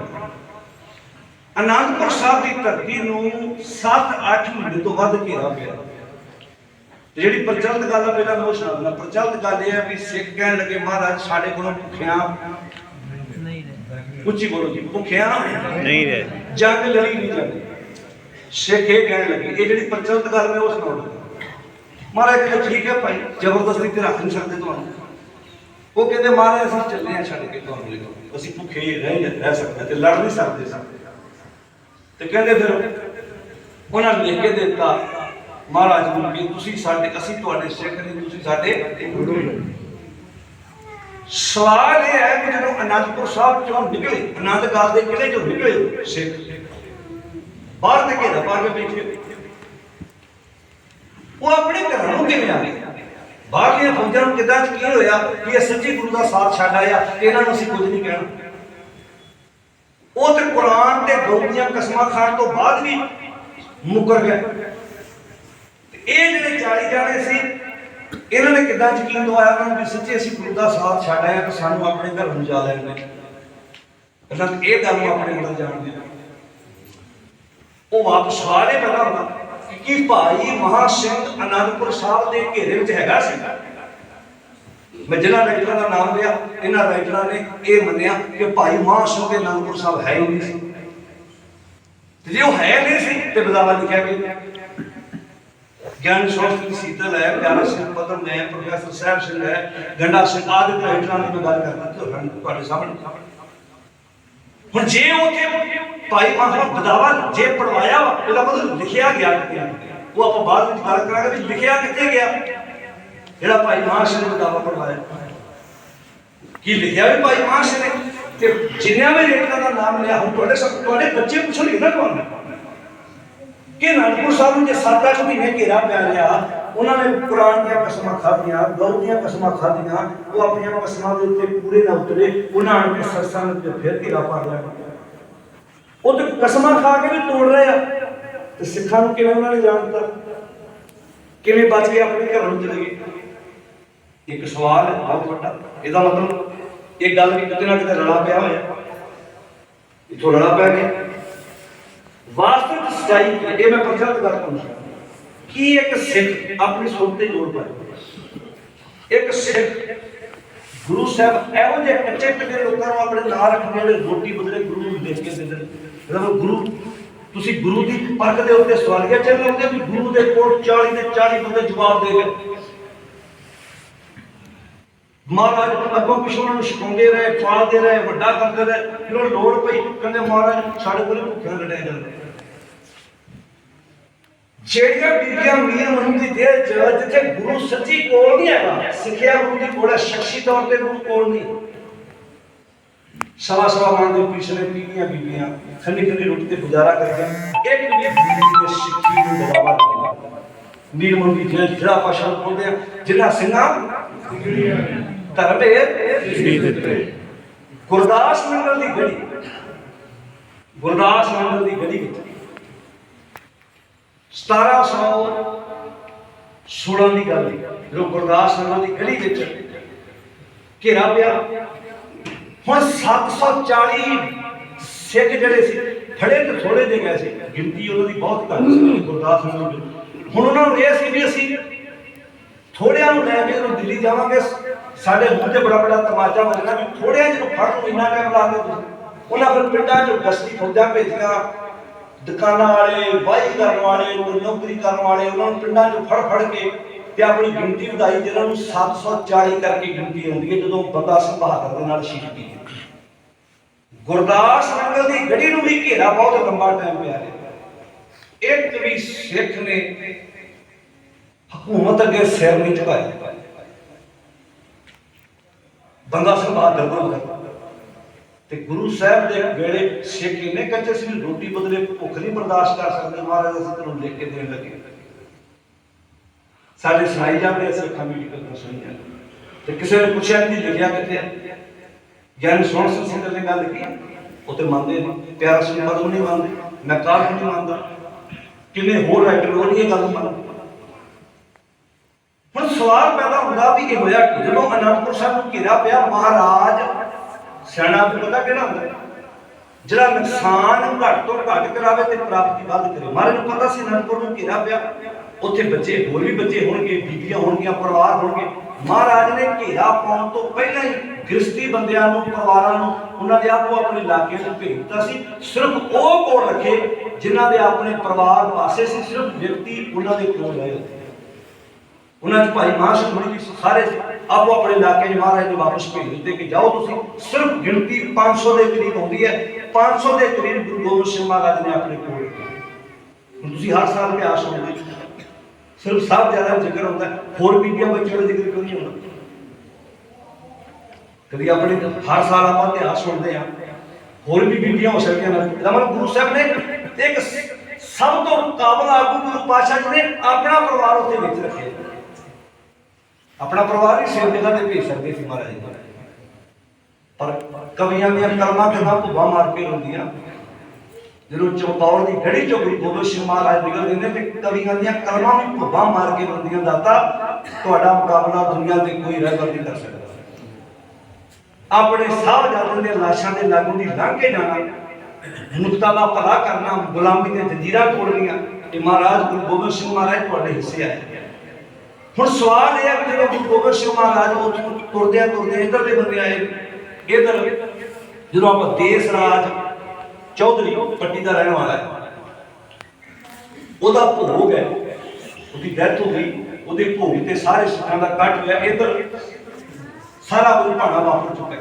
[SPEAKER 1] ਅਨੰਦਪੁਰ ਸਾਹਿਬ ਦੀ ਧਰਤੀ ਨੂੰ 7-8 ਮਹੀਨੇ ਤੋਂ ਵੱਧ ਘੇਰਾ ਪਿਆ। ਤੇ ਜਿਹੜੀ ਪ੍ਰਚਲਿਤ ਗੱਲ ਆ ਪਹਿਲਾਂ ਮੈਂ ਉਹ ਸੁਣਾਉਣਾ ਪ੍ਰਚਲਿਤ ਗੱਲ ਇਹ ਹੈ ਵੀ ਸਿੱਖ ਕਹਿਣ ਲੱਗੇ ਮਹਾਰਾਜ ਸਾਡੇ ਕੋਲੋਂ ਭੁੱਖਿਆਂ ਉੱਚੀ ਬੋਲੋ ਜੀ ਭੁੱਖਿਆਂ
[SPEAKER 2] ਨਹੀਂ ਰਹੇ।
[SPEAKER 1] ਜੰਗ ਲੜੀ ਨਹੀਂ ਜਾਂਦੀ। ਸਿੱਖ ਇਹ ਕਹਿਣ ਲੱਗੇ ਇਹ ਜਿਹੜੀ ਪ੍ਰਚਲਿਤ ਗੱਲ ਮੈਂ ਉਹ ਸੁਣਾਉਣਾ। ਮਹਾਰਾਜ ਕਹਿੰਦੇ ਠੀਕ ਹੈ ਭਾਈ ਜ਼ਬਰਦਸਤੀ ਤੇ ਰੱਖ ਨਹੀਂ ਸਕਦੇ ਤੁਹਾਨੂੰ। ਉਹ ਕਹਿੰਦੇ ਮਹਾਰਾਜ ਅਸੀਂ ਚੱਲੇ ਆ ਛੱਡ ਕੇ ਤੁਹਾਨੂੰ ਲਿਖੋ ਅਸੀਂ ਭੁੱਖੇ ਰਹਿ ਨਹੀਂ ਰਹਿ ਸਕਦੇ ਤੇ ਲੜ ਨਹੀਂ ਸਕਦੇ ਸਾਂ ਤੇ ਕਹਿੰਦੇ ਫਿਰ ਉਹਨਾਂ ਨੇ ਲਿਖ ਕੇ ਦਿੱਤਾ ਮਹਾਰਾਜ ਨੂੰ ਕਿ ਤੁਸੀਂ ਸਾਡੇ ਅਸੀਂ ਤੁਹਾਡੇ ਸਿੱਖ ਨੇ ਤੁਸੀਂ ਸਾਡੇ ਗੁਰੂ ਨੇ ਸਵਾਲ ਇਹ ਹੈ ਕਿ ਜਦੋਂ ਅਨੰਦਪੁਰ ਸਾਹਿਬ ਚੋਂ ਨਿਕਲੇ ਅਨੰਦਗਾਲ ਦੇ ਕਿਲੇ ਚੋਂ ਨਿਕਲੇ, ਸਿੱਖ ਬਾਹਰ ਦੇ ਘੇਰਾ ਪਾ ਕੇ ਬੈਠੇ। ਉਹ ਆਪਣੇ ਘਰਾਂ ਨੂੰ ਕਿਵੇਂ ਆ ਗਏ? ਬਾਹਰਲੀਆਂ ਫੌਜਾਂ ਨੂੰ ਕਿਦਾਂ ਕੀ ਹੋਇਆ ਕਿ ਇਹ ਸੱਚੀ ਗੁਰੂ ਦਾ ਸਾਥ ਛੱਡ ਆਇਆ ਇਹਨਾਂ ਨੂੰ ਅਸੀਂ ਕੁਝ ਨਹੀਂ ਕਹਿਣਾ? ਉਹ ਤੇ ਕੁਰਾਨ ਤੇ ਗੁਰੂ ਦੀਆਂ ਕਸਮਾਂ ਖਾਣ ਤੋਂ ਬਾਅਦ ਵੀ ਮੁਕਰ ਗਏ। ਇਹ ਜਿਹੜੇ 40 ਜਾਣੇ ਸੀ ਇਹਨਾਂ ਨੇ ਕਿੱਦਾਂ ਯਕੀਨ ਦਵਾਇਆ ਉਹਨਾਂ ਨੂੰ ਵੀ ਸੱਚੇ ਅਸੀਂ ਗੁਰੂ ਦਾ ਸਾਥ ਛੱਡ ਆਏ ਤਾਂ ਸਾਨੂੰ ਆਪਣੇ ਘਰ ਨੂੰ ਜਾ ਲੈਣ ਦੇ ਇਹਨਾਂ ਇਹ ਗੱਲ ਨੂੰ ਆਪਣੇ ਅੰਦਰ ਜਾਣ ਦੇ ਉਹ ਵਾਪਸ ਸਵਾਲ ਇਹ ਹੁੰਦਾ ਕਿ ਭਾਈ ਮਹਾ ਸਿੰਘ ਅਨੰਦਪੁਰ ਸਾਹਿਬ ਦੇ ਘੇਰੇ ਵਿੱਚ ਹੈਗਾ ਸੀ। ਮੈਂ ਜਿਹਨਾਂ ਰਾਈਟਰਾਂ ਦਾ ਨਾਮ ਲਿਆ, ਇਹਨਾਂ ਰਾਈਟਰਾਂ ਨੇ ਇਹ ਮੰਨਿਆ ਕਿ ਭਾਈ ਮਹਾ ਸਿੰਘ ਦੇ ਅਨੰਦਪੁਰ ਸਾਹਿਬ ਹੈ ਹੀ ਨਹੀਂ ਸੀ। ਤੇ ਜੇ ਉਹ ਹੈ ਨਹੀਂ ਸੀ ਤੇ ਬਦਾਵਾ ਲਿਖਿਆ ਗਿਆ ਗਿਆਨ ਸ਼ੋਸਤ ਦੀ ਸੀਤਲ ਹੈ ਪਿਆਰਾ ਸਿੰਘ ਪਦਮ ਹੈ ਪ੍ਰੋਫੈਸਰ ਸਾਹਿਬ ਸਿੰਘ ਹੈ ਗੰਡਾ ਸਿੰਘ ਆਦਿ ਰਾਈਟਰਾਂ ਦੀ ਮੈਂ ਗੱਲ ਕਰਦਾ ਤੁਹਾਨੂੰ ਤੁਹਾਡੇ ਸਾਹਮਣੇ। ਹੁਣ ਜੇ ਉੱਥੇ ਭਾਈ ਮਹਾਰਾਜ ਬਦਾਵਾ ਜੇ ਪੜਵਾਇਆ ਵਾ, ਮਤਲਬ ਲਿਖਿਆ ਗਿਆ ਉਹ ਆਪਾਂ ਬਾਅਦ ਵਿੱਚ ਗੱਲ ਕਰਾਂਗੇ ਵੀ ਲਿਖਿਆ ਕਿੱਥੇ ਗਿਆ? ਜਿਹੜਾ ਭਾਈ ਮਹਾਰਾਜ ਨੇ ਬਦਾਵਾ ਪੜਵਾਇਆ ਕੀ ਲਿਖਿਆ ਵੀ ਭਾਈ ਮਹਾਰਾਜ ਨੇ? ਤੇ ਜਿੰਨਿਆਂ ਵੀ ਰੇਟਾਂ ਦਾ ਨਾਮ ਲਿਆ ਹੁਣ ਤੁਹਾਡੇ ਸਭ ਤੁਹਾਡੇ ਬੱਚੇ ਪੁੱਛਣਗੇ ਨਾ ਤੁਹਾਨੂੰ ਕਿ ਅਨੰਦਪੁਰ ਸਾਹਿਬ ਨੂੰ ਜੇ 7-8 ਮਹੀਨੇ ਘੇਰਾ ਪਿਆ ਲਿਆ ਉਹਨਾਂ ਨੇ ਕੁਰਾਨ ਦੀਆਂ ਕਸਮਾਂ ਖਾਧੀਆਂ, ਗਊ ਦੀਆਂ ਕਸਮਾਂ ਖਾਧੀਆਂ, ਉਹ ਆਪਣੀਆਂ ਕਸਮਾਂ ਦੇ ਉੱਤੇ ਪੂਰੇ ਨਾ ਉਤਰੇ, ਉਹਨਾਂ ਨੇ ਸਤਸੰਗ ਤੇ ਫਿਰ ਘੇਰਾ ਪਾ ਲਿਆ। ਉਹ ਤੇ ਕਸਮਾਂ ਖਾ ਕੇ ਵੀ ਤੋੜ ਰਹੇ ਆ। ਤੇ ਸਿੱਖਾਂ ਨੂੰ ਕਿਵੇਂ ਉਹਨਾਂ ਨੇ ਜਾਣਤਾ ਕਿਵੇਂ ਬਚ ਕੇ ਆਪਣੇ ਘਰਾਂ ਨੂੰ ਚਲੇ ਗਏ? ਇੱਕ ਸਵਾਲ ਹੈ, ਬਹੁਤ ਵੱਡਾ। ਇਹਦਾ ਮਤਲਬ, ਇਹ ਗੱਲ ਵੀ ਕਿਤੇ ਨਾ ਕਿਤੇ ਰਲਾ ਪਿਆ ਹੋਇਆ। ਇਥੋਂ ਰਲਾ ਪੈ ਗਿਆ। ਵਾਸਤਵਿਕ ਸਚਾਈ ਇਹ ਮੈਂ ਪ੍ਰਚਲਿਤ ਗੱਲ ਕਰੂੰ ਕੀ ਇੱਕ ਸਿੱਖ ਆਪਣੀ ਸੋਚ ਤੇ ਜੋੜ ਪਾਏ? ਇੱਕ ਸਿੱਖ ਗੁਰੂ ਸਾਹਿਬ ਇਹੋ ਜਿਹੇ ਕੱਚੇ ਪਿੱਛੇ ਲੋਕਾਂ ਨੂੰ ਆਪਣੇ ਨਾਲ ਰੱਖਣ ਜਿਹੜੇ ਰੋਟੀ ਬਦਲੇ ਗੁਰੂ ਨੂੰ ਦੇਖ ਕੇ ਦਿੰਦੇ ਜਦੋਂ ਗੁਰੂ, ਤੁਸੀਂ ਗੁਰੂ ਦੀ ਪਰਖ ਦੇ ਉੱਤੇ ਸਵਾਲੀਆ ਚੱਲ ਲਾਉਂਦੇ ਵੀ ਗੁਰੂ ਦੇ ਕੋਲ 40 ਦੇ 40 ਬੰਦੇ ਜਵਾਬ ਦੇ ਗਏ ਮਹਾਰਾਜ ਅੱਗੋਂ ਪਿਛੋਂ ਉਹਨਾਂ ਨੂੰ ਸਿਖਾਉਂਦੇ ਰਹੇ, ਪਾਲਦੇ ਰਹੇ, ਵੱਡਾ ਕਰਦੇ ਰਹੇ। ਜਦੋਂ ਲੋੜ ਪਈ, ਕਹਿੰਦੇ ਮਹਾਰਾਜ ਸਾਡੇ ਕੋਲ ਭੁੱਖੇ ਲੜਿਆ ਜਾਂਦੇ ਜਿਹੜੀਆਂ ਬੀਬੀਆਂ ਮੀਰ ਮਨ ਦੀ ਦੇਹ ਚ ਜਿੱਥੇ ਗੁਰੂ ਸੱਚੀ ਕੋਲ ਨਹੀਂ ਹੈਗਾ ਸਿੱਖਿਆ ਗੁਰੂ ਦੀ ਕੋਲ ਹੈ ਸ਼ਖਸੀ ਤੌਰ ਤੇ ਗੁਰੂ ਕੋਲ ਨਹੀਂ। ਸਵਾ ਸਵਾ ਮਨ ਦੇ ਪਿਛਲੇ ਪੀੜੀਆਂ ਬੀਬੀਆਂ ਖੰਡੀ ਖੰਡੀ ਰੋਟੀ ਤੇ ਗੁਜ਼ਾਰਾ ਕਰਦੀਆਂ ਇੱਕ ਵੀ ਬੀਬੀ ਨੇ ਸਿੱਖੀ ਨੂੰ ਬਰਾਬਰ ਕੀਤਾ ਨੀਰ ਮੰਗੀ ਜਿਹੜਾ ਜਿਹੜਾ ਪਾਸ਼ਾ ਬੋਲਦੇ ਆ ਜਿਹੜਾ ਸਿੰਘਾਂ ਧਰਮੇ
[SPEAKER 2] ਵੀ ਦਿੱਤੇ।
[SPEAKER 1] ਗੁਰਦਾਸ ਮੰਡਲ ਦੀ ਗੜੀ ਗੁਰਦਾਸ ਮੰਡਲ ਦੀ ਗੜੀ ਵਿੱਚ। 1716 ਦੀ ਗੱਲ ਹੈ ਜਦੋਂ ਗੁਰਦਾਸ ਮੰਡਲ ਦੀ ਗੜੀ ਵਿੱਚ ਘੇਰਾ ਪਿਆ ਹੁਣ 740 ਸਿੱਖ ਜਿਹੜੇ ਸੀ ਫੜੇ ਤੇ ਥੋੜੇ ਦੇ ਗਏ ਸੀ। ਗਿਣਤੀ ਉਹਨਾਂ ਦੀ ਬਹੁਤ ਘੱਟ ਸੀ ਗੁਰਦਾਸ ਮੰਡਲ ਦੀ। ਹੁਣ ਉਹਨਾਂ ਨੂੰ ਇਹ ਸੀ ਵੀ ਅਸੀਂ ਥੋੜਿਆਂ ਨੂੰ ਲੈ ਕੇ ਜਦੋਂ ਦਿੱਲੀ ਜਾਵਾਂਗੇ ਸਾਡੇ ਮੂੰਹ ਤੇ ਬੜਾ ਬੜਾ ਤਮਾਚਾ ਵੱਜਣਾ ਵੀ ਥੋੜਿਆਂ ਜਿਹਨੂੰ ਫੜਨ ਨੂੰ ਇੰਨਾ ਟਾਈਮ ਲਾ ਤੁਸੀਂ। ਉਹਨਾਂ ਫਿਰ ਪਿੰਡਾਂ 'ਚ ਗਸ਼ਤੀ ਫੌਜਾਂ ਭੇਜੀਆਂ ਦੁਕਾਨਾਂ ਵਾਲੇ ਵਾਹੀ ਕਰਨ ਵਾਲੇ, ਕੋਈ ਨੌਕਰੀ ਕਰਨ ਵਾਲੇ, ਉਹਨਾਂ ਨੂੰ ਪਿੰਡਾਂ 'ਚ ਫੜ ਫੜ ਕੇ ਤੇ ਆਪਣੀ ਗਿਣਤੀ ਵਧਾਈ ਜਿਹਨਾਂ ਨੂੰ 740 ਕਰਕੇ ਗਿਣਤੀ ਆਉਂਦੀ ਹੈ, ਜਦੋਂ ਬੰਦਾ ਸਿੰਘ ਦੇ ਨਾਲ ਸ਼ਹੀਦੀ ਕੀਤੀ ਗੁਰਦਾਸ ਨੰਗਲ ਦੀ ਗੜੀ ਨੂੰ ਵੀ ਘੇਰਾ ਬਹੁਤ ਲੰਬਾ ਟਾਈਮ ਪਿਆ ਰਿਹਾ। ਇੱਕ ਵੀ ਸਿੱਖ ਨੇ ਹਕੂਮਤ ਅੱਗੇ ਸਿਰ ਨਹੀਂ ਝੁਕਾਇਆ। ਬੰਦਾ ਸਿੰਘ ਬਹਾਦਰ ਦਾ ਹੋਇਆ ਤੇ ਗੁਰੂ ਸਾਹਿਬ ਦੇ ਵੇਲੇ ਸਿੱਖ ਇੰਨੇ ਕੱਚੇ ਸੀ, ਰੋਟੀ ਬਦਲੇ ਭੁੱਖ ਨਹੀਂ ਬਰਦਾਸ਼ਤ ਕਰ ਸਕਦੇ, ਮਹਾਰਾਜ ਅਸੀਂ ਤੈਨੂੰ ਲਿਖ ਕੇ ਦੇਣ ਲੱਗੇ। ਸਾਡੇ ਸੁਣਾਈ ਜਾਂਦੇ ਅਸੀਂ ਅੱਖਾਂ ਕਰ ਸੁਣੀ ਤੇ ਕਿਸੇ ਨੇ ਪੁੱਛਿਆ ਕਿ ਲਿਖਿਆ ਕਿੱਥੇ ਹੈ ਗਿਆਨ ਸੁਣ ਸਿੰਘ ਸਿੰਘ ਨੇ ਗੱਲ ਕੀਤੀ ਉਹ ਤੇ ਮੰਨਦੇ ਨੇ, ਪਿਆਰਾ ਸਿੰਘ ਪਦਮ ਨਹੀਂ ਮੰਨਦੇ, ਮੈਂ ਨਹੀਂ ਮੰਨਦਾ? ਕਿੰਨੇ ਹੋਰ ਰਾਈਟਰ ਉਹ ਇਹ ਗੱਲ ਮੰਨਦੇ ਹੁਣ ਸਵਾਲ ਪੈਦਾ ਹੁੰਦਾ ਵੀ ਇਹ ਹੋਇਆ ਜਦੋਂ ਅਨੰਦਪੁਰ ਸਾਹਿਬ ਨੂੰ ਘੇਰਾ ਪਿਆ, ਮਹਾਰਾਜ ਸਿਆਣਾ ਨੂੰ ਪਤਾ ਕਿਹੜਾ ਹੁੰਦਾ ਜਿਹੜਾ ਨੁਕਸਾਨ ਘੱਟ ਤੋਂ ਘੱਟ ਕਰਾਵੇ ਤੇ ਪ੍ਰਾਪਤੀ ਵੱਧ ਕਰੇ। ਮਹਾਰਾਜ ਨੂੰ ਪਤਾ ਸੀ ਅਨੰਦਪੁਰ ਨੂੰ ਘੇਰਾ ਪਿਆ। ਉੱਥੇ ਬੱਚੇ ਹੋਰ ਵੀ ਬੱਚੇ ਹੋਣਗੇ, ਬੀਬੀਆਂ ਹੋਣਗੀਆਂ, ਪਰਿਵਾਰ ਹੋਣਗੇ। ਮਹਾਰਾਜ ਨੇ ਘੇਰਾ ਪਾਉਣ ਤੋਂ ਪਹਿਲਾਂ ਹੀ ਗ੍ਰਸਤੀ ਬੰਦਿਆਂ ਨੂੰ, ਪਰਿਵਾਰਾਂ ਨੂੰ, ਉਹਨਾਂ ਦੇ ਆਪੋ ਆਪਣੇ ਇਲਾਕੇ ਨੂੰ ਭੇਜ ਦਿੱਤਾ ਸੀ। ਸਿਰਫ ਉਹ ਕੋਲ ਰੱਖੇ ਜਿਨ੍ਹਾਂ ਦੇ ਆਪਣੇ ਪਰਿਵਾਰ ਪਾਸੇ ਸੀ, ਸਿਰਫ ਵਿਅਕਤੀ ਉਹਨਾਂ ਦੇ ਕੋਲ ਰਹੇ। ਉਹਨਾਂ ਚ ਭਾਈ ਮਾਂ ਸੁਖਮਣੀ ਜੀ ਸਾਰੇ ਆਪੋ ਆਪਣੇ ਇਲਾਕੇ 'ਚ ਮਹਾਰਾਜ ਨੂੰ ਵਾਪਸ ਭੇਜ ਦਿੱਤੇ ਕਿ ਜਾਓ ਤੁਸੀਂ। ਸਿਰਫ ਗਿਣਤੀ 500 ਦੇ ਕਰੀਬ ਆਉਂਦੀ ਹੈ। 500 ਦੇ ਕਰੀਬ ਗੁਰੂ ਗੋਬਿੰਦ ਸਿੰਘ ਮਹਾਰਾਜ ਨੇ ਆਪਣੇ ਕੋਲ ਹੁਣ ਤੁਸੀਂ ਹਰ ਸਾਲ ਇਤਿਹਾਸ ਸੁਣਦੇ ਹੋ। ਸਿਰਫ ਸਭ ਜ਼ਿਆਦਾ ਜ਼ਿਕਰ ਹੁੰਦਾ ਹੋਰ ਬੀਬੀਆਂ ਬੱਚਿਆਂ ਦਾ ਜ਼ਿਕਰ ਕਿਉਂ ਨਹੀਂ ਹੁੰਦਾ? ਕਦੀ ਆਪਣੇ ਹਰ ਸਾਲ ਆਪਾਂ ਇਤਿਹਾਸ ਸੁਣਦੇ ਆ ਹੋਰ ਵੀ ਬੀਬੀਆਂ ਹੋ ਸਕਦੀਆਂ ਨੇ। ਰਮਨ ਗੁਰੂ ਸਾਹਿਬ ਨੇ ਇੱਕ ਸਭ ਤੋਂ ਕਾਬਲ ਆਗੂ ਗੁਰੂ ਪਾਤਸ਼ਾਹ ਜੀ ਨੇ ਆਪਣਾ ਪਰਿਵਾਰ ਉੱਥੇ ਵਿੱਚ ਰੱਖਿਆ। ਆਪਣਾ ਪਰਿਵਾਰ ਹੀ ਸੇਵ ਜਗ੍ਹਾ ਤੇ ਭੇਜ ਸਕਦੇ ਸੀ ਮਹਾਰਾਜ। ਜੀ ਪਰ ਕਵੀਆਂ ਦੀਆਂ ਕਰਮਾਂ ਤੇ ਨਾ ਭੁੱਬਾ ਮਾਰ ਕੇ ਰੋਂਦੀਆਂ। ਜਦੋਂ ਚੌਪਾਉਣ ਦੀ ਘੜੀ ਚੋਂ ਗੁਰੂ ਗੋਬਿੰਦ ਸਿੰਘ ਮਹਾਰਾਜ ਨਿਕਲਦੇ ਨੇ ਤੇ ਕਵੀਆਂ ਦੀਆਂ ਕਲਮਾਂ ਵੀ ਭੁੱਬਾ ਮਾਰ ਕੇ ਰੋਂਦੀਆਂ, ਦਾਤਾ, ਤੁਹਾਡਾ ਮੁਕਾਬਲਾ ਦੁਨੀਆ ਤੇ ਕੋਈ ਰਹਿਬਰ ਨਹੀਂ ਕਰ ਸਕਦਾ। ਆਪਣੇ ਸਾਹਿਬਜ਼ਾਦਿਆਂ ਦੇ ਲਾਸ਼ਾਂ ਦੇ ਲਾਗੂ ਦੀ ਲੰਘ ਕੇ ਜਾਣਾ ਮੁਕਤਾ ਦਾ ਭਲਾ ਕਰਨਾ, ਗੁਲਾਮੀ ਤੇ ਜੰਜੀਰਾਂ ਤੋੜਨੀਆਂ ਤੇ ਮਹਾਰਾਜ ਗੁਰੂ ਗੋਬਿੰਦ ਸਿੰਘ ਮਹਾਰਾਜ ਤੁਹਾਡੇ ਹਿੱਸੇ ਆਏ। ਹੁਣ ਸਵਾਲ ਇਹ ਹੈ ਕਿ ਜਦੋਂ ਗੁਰੂ ਗੋਬਿੰਦ ਸਿੰਘ ਮਹਾਰਾਜ ਉੱਥੋਂ ਤੁਰਦੇ ਤੁਰਦੇ ਇੱਧਰ ਦੇ ਬੰਦੇ ਆਏ, ਇੱਧਰ। ਜਦੋਂ ਆਪਾਂ ਦੇਸ ਰਾਜ ਚੌਧਰੀ ਪੱਟੀ ਦਾ ਰਹਿਣ ਵਾਲਾ ਹੈ, ਉਹਦਾ ਭੋਗ ਹੈ, ਉਹਦੀ ਡੈਥ ਹੋ ਗਈ, ਉਹਦੇ ਭੋਗ ਤੇ ਸਾਰੇ ਸਿੱਖਾਂ ਦਾ ਕੱਟ ਹੋਇਆ, ਇੱਧਰ। ਸਾਰਾ ਕੁਝ ਭਾਣਾ ਵਾਪਰ ਚੁੱਕਾ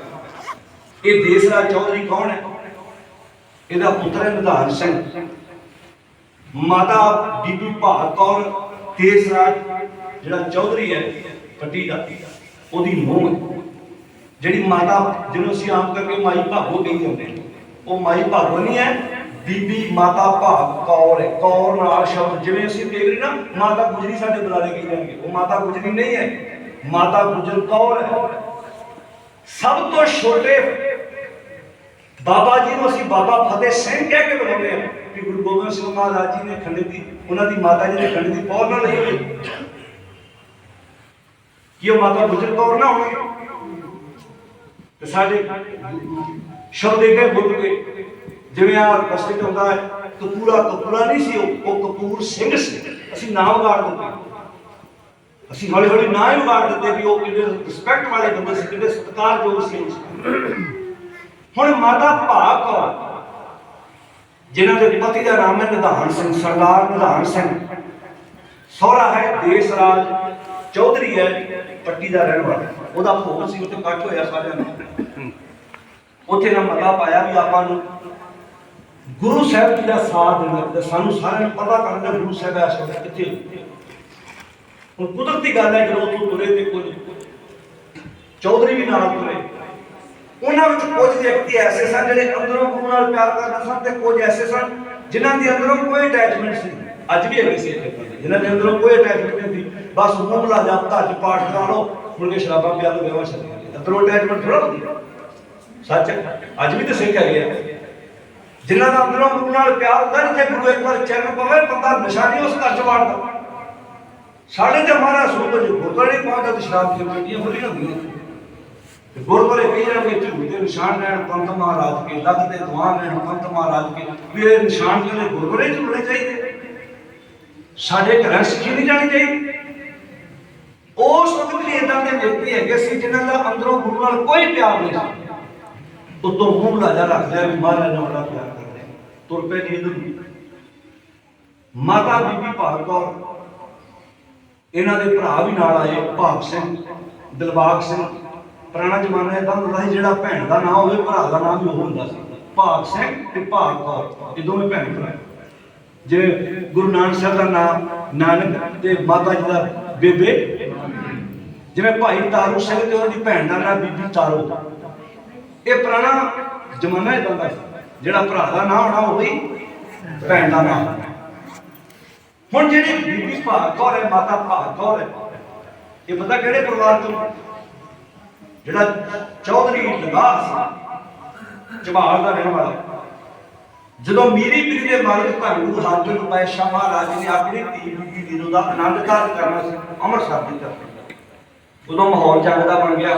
[SPEAKER 1] ਇਹ ਦੇਸ ਰਾਜ ਚੌਧਰੀ ਕੌਣ ਹੈ? ਇਹਦਾ ਪੁੱਤਰ ਹੈ ਨਿਧਾਨ ਸਿੰਘ। ਮਾਤਾ ਬੀਬੀ ਭਾਗ ਕੌਰ, ਦੇਸ ਰਾਜ ਜਿਹੜਾ ਚੌਧਰੀ ਹੈ ਪੱਟੀ ਦਾ, ਉਹਦੀ ਨੂੰਹ ਜਿਹੜੀ ਮਾਤਾ, ਜਿਹਨੂੰ ਅਸੀਂ ਆਮ ਕਰਕੇ ਮਾਈ ਭਾਗੋ ਕਹਿੰਦੇ ਹੁੰਦੇ ਉਹ ਮਾਈ ਭਾਗੋ ਨਹੀਂ ਹੈ, ਬੀਬੀ ਮਾਤਾ ਭਾਗ ਕੌਰ ਹੈ। ਕੌਰ ਨਾਲ ਸ਼ਬਦ, ਜਿਵੇਂ ਅਸੀਂ ਦੇਖ ਰਹੇ ਨਾ, ਮਾਤਾ ਗੁਜਰੀ ਸਾਡੇ ਬੁਲਾਰੇ ਕਹੀ ਜਾਣਗੇ। ਉਹ ਮਾਤਾ ਗੁਜਰੀ ਨਹੀਂ ਹੈ, ਮਾਤਾ ਗੁਜਰ ਕੌਰ ਹੈ। ਸਭ ਤੋਂ ਛੋਟੇ ਬਾਬਾ ਜੀ ਨੂੰ ਅਸੀਂ ਬਾਬਾ ਫਤਿਹ ਸਿੰਘ ਕਹਿ ਕੇ ਬੁਲਾਉਂਦੇ ਹਾਂ ਕਿ ਗੁਰੂ ਗੋਬਿੰਦ ਸਿੰਘ ਮਹਾਰਾਜ ਜੀ ਨੇ ਖੰਡਿਤ ਦੀ ਉਹਨਾਂ ਦੀ ਮਾਤਾ ਜੀ ਨੇ ਖੰਡਿਤ ਦੀ ਪੌਰ ਨਾਲ ਲਈ ਹੋਈ। ਕੀ ਉਹ ਮਾਤਾ ਗੁਜਰ ਕੌਰ ਨਾ ਹੋਵੇ? ਤੇ ਸਾਡੇ ਸ਼ਬਦੇ ਇਹ ਕਹਿ ਬੋਲ ਜਿਵੇਂ ਆ ਰਸਤੇ ਹੁੰਦਾ ਹੈ, ਕਪੂਰਾ ਕਪੂਰਾ ਨਹੀਂ ਸੀ ਉਹ ਕਪੂਰ ਸਿੰਘ ਸੀ। ਅਸੀਂ ਨਾਮ ਉਗਾੜ ਦਿੱਤੇ ਅਸੀਂ ਹੌਲੀ ਹੌਲੀ ਨਾਂ ਹੀ ਗਾੜ ਦਿੱਤੇ ਵੀ ਉਹ ਕਿੰਨੇ ਰਿਸਪੈਕਟ ਵਾਲੇ ਬੰਦੇ ਸੀ ਕਿੰਨੇ ਸਤਿਕਾਰਯੋਗ ਸੀ ਹੁਣ ਮਾਤਾ ਭਾਗ ਕੌਰ, ਜਿਨ੍ਹਾਂ ਦੇ ਪਤੀ ਦਾ ਨਾਮ ਹੈ ਨਿਧਾਨ ਸਿੰਘ, ਸਰਦਾਰ ਨਿਧਾਨ ਸਿੰਘ। ਸਹੁਰਾ ਹੈ ਦੇਸ ਰਾਜ, ਚੌਧਰੀ ਹੈ ਪੱਟੀ ਦਾ ਰਹਿਣ ਵਾਲਾ। ਉਹਦਾ ਭੋਗ ਸੀ, ਉੱਥੇ ਇਕੱਠ ਹੋਇਆ ਸਾਰਿਆਂ ਨੂੰ। ਉੱਥੇ ਨਾ ਮਤਾ ਪਾਇਆ ਵੀ ਆਪਾਂ ਨੂੰ ਗੁਰੂ ਸਾਹਿਬ ਜੀ ਦਾ ਸਾਥ ਦੇਣਾ ਤੇ ਸਾਨੂੰ ਸਾਰਿਆਂ ਨੂੰ ਪਤਾ ਕਰਨਾ ਗੁਰੂ ਸਾਹਿਬ ਇਸ ਵਕਤ ਕਿੱਥੇ ਹੁਣ ਕੁਦਰਤੀ ਗੱਲ ਹੈ ਜਦੋਂ ਤੂੰ ਤੁਰੇ ਤੇ ਕੁਝ। ਚੌਧਰੀ ਵੀ ਨਾਲ ਤੁਰੇ। ਉਹਨਾਂ ਵਿੱਚ ਕੁਝ ਵਿਅਕਤੀ ਐਸੇ ਸਨ ਜਿਹੜੇ ਅੰਦਰੋਂ ਗੁਰੂ ਨਾਲ ਪਿਆਰ ਕਰਦੇ ਸਨ ਤੇ ਕੁਝ ਐਸੇ ਸਨ ਜਿਨ੍ਹਾਂ ਦੇ ਅੰਦਰੋਂ ਕੋਈ ਅਟੈਚਮੈਂਟ ਸੀ। ਅੱਜ ਵੀ ਹੈਗੇ ਸੀ ਜਿਨ੍ਹਾਂ ਦੇ ਅੰਦਰੋਂ ਕੋਈ ਅਟੈਚਮੈਂਟ ਨਹੀਂ ਸੀ ਬਸ ਮੂੰਹ ਲਾ ਜਾ ਪਾਠ ਕਰਾ ਲਓ, ਮੁੜ ਕੇ ਸ਼ਰਾਬਾਂ ਪਿਆ ਲਓ ਵਿਆਹ ਛੱਡ ਅੰਦਰੋਂ ਅਟੈਚਮੈਂਟ ਥੋੜਾ ਹੁੰਦੀ। ਸੱਚ ਅੱਜ ਵੀ ਤਾਂ ਸਿੱਖ ਹੈਗੇ ਆ ਜਿਨ੍ਹਾਂ ਦਾ ਅੰਦਰੋਂ ਗੁਰੂ ਨਾਲ ਪਿਆਰ ਹੁੰਦਾ, ਜਿੱਥੇ ਗੁਰੂ ਇੱਕ ਵਾਰ ਚੈਨ ਪਵੇ, ਬੰਦਾ ਨਸ਼ਾ ਨਹੀਂ ਉਸ ਘਰ ਚ ਵਾੜਦਾ। ਸਾਡੇ ਤੇ ਮਹਾਰਾਜ ਸੂਤ ਜੀ ਗੁਰਦੁਆਰੇ ਪਹੁੰਚਦਾ ਤੇ ਸ਼ਰਾਬ ਦੀਆਂ ਪੇਟੀਆਂ ਖੁੱਲੀਆਂ ਹੁੰਦੀਆਂ। ਗੁਰਦੁਆਰੇ ਕਈ ਜਾਣਗੇ ਝੂਠ ਦੇ ਨਿਸ਼ਾਨ ਲੈਣ ਪੰਥ ਮਹਾਰਾਜ ਕੇ ਲੱਗਦੇ ਦੁਆ ਲੈਣ ਪੰਤ ਮਹਾਰਾਜ ਕੇ, ਵੀ ਇਹ ਨਿਸ਼ਾਨ ਜਿਹੜੇ ਗੁਰਦੁਆਰੇ ਚ ਚਾਹੀਦੇ ਸਾਡੇ ਘਰਾਂ ਸਿੱਖੀ ਨਹੀਂ ਜਾਣੀ ਚਾਹੀਦੀ। ਉਸ ਵਕਤ ਵੀ ਇਦਾਂ ਦੇ ਵਿਅਕਤੀ ਹੈਗੇ ਸੀ ਜਿਨ੍ਹਾਂ ਦਾ ਅੰਦਰੋਂ ਗੁਰੂ ਨਾਲ ਕੋਈ ਪਿਆਰ ਨਹੀਂ ਸੀ। ਉਤੋਂ ਮੂੰਹ ਲਾਜਾ ਰੱਖ ਲਿਆ ਵੀ ਮਹਾਰਾਜ ਨਾਲ ਬੜਾ ਪਿਆਰ ਕਰਦੇ ਤੁਰ ਪਏ ਜੀ ਨੂੰ। ਮਾਤਾ ਬੀਬੀ ਭਾਗ ਕੌਰ ਇਹਨਾਂ ਦੇ ਭਰਾ ਵੀ ਨਾਲ ਆਏ, ਭਾਗ ਸਿੰਘ, ਦਿਲਬਾਗ ਸਿੰਘ। ਪੁਰਾਣਾ ਜ਼ਮਾਨਾ ਇਹ ਤਾਂ ਹੁੰਦਾ ਸੀ ਜਿਹੜਾ ਭੈਣ ਦਾ ਨਾਂ ਹੋਵੇ, ਭਰਾ ਦਾ ਨਾਮ ਵੀ ਉਹ ਹੁੰਦਾ ਸੀ। ਭਾਗ ਸਿੰਘ ਤੇ ਭਾਗ ਕੌਰ, ਇਹ ਦੋਵੇਂ ਭੈਣ ਭਰਾ। ਜਿਵੇਂ ਗੁਰੂ ਨਾਨਕ ਸਾਹਿਬ ਦਾ ਨਾਮ ਨਾਨਕ ਤੇ ਮਾਤਾ ਜੀ ਦਾ ਬੇਬੇ, ਜਿਵੇਂ ਭਾਈ ਤਾਰੂ ਸਿੰਘ ਤੇ ਉਹਦੀ ਭੈਣ ਦਾ ਨਾਮ ਬੀਬੀ ਤਾਰੂ। ਇਹ ਪੁਰਾਣਾ ਜ਼ਮਾਨਾ ਇਦਾਂ ਦਾ ਸੀ, ਜਿਹੜਾ ਭਰਾ ਦਾ ਨਾਂ ਹੋਣਾ ਉਹ ਹੀ ਭੈਣ ਦਾ ਨਾਮ ਹੁਣ ਜਿਹੜੀ ਬੀਬੀ ਭਾਗ ਕੌਰ ਹੈ, ਮਾਤਾ ਭਾਗ ਕੌਰ ਹੈ, ਇਹ ਪਤਾ ਕਿਹੜੇ ਪਰਿਵਾਰ ਤੋਂ? ਜਿਹੜਾ ਚੌਧਰੀ ਲਗਾਹ ਸੀ ਚਬਾਲ ਦਾ ਰਹਿਣ ਵਾਲਾ। ਜਦੋਂ ਮੀਰੀ ਪੀਰੀ ਦੇ ਮਾਲਕ ਧੰਗੂ ਹਾਜ਼ਰ ਪੈਸ਼ਾ ਮਹਾਰਾਜ ਨੇ ਆਪਣੀ ਧੀ ਬੀਬੀ ਵੀਰੋ ਦਾ ਆਨੰਦ ਕਾਰਜ ਕਰਨਾ ਸੀ, ਅੰਮ੍ਰਿਤਸਰ ਦੀ ਧਰਤੀ ਉਦੋਂ ਮਾਹੌਲ ਜੰਗ ਦਾ ਬਣ ਗਿਆ।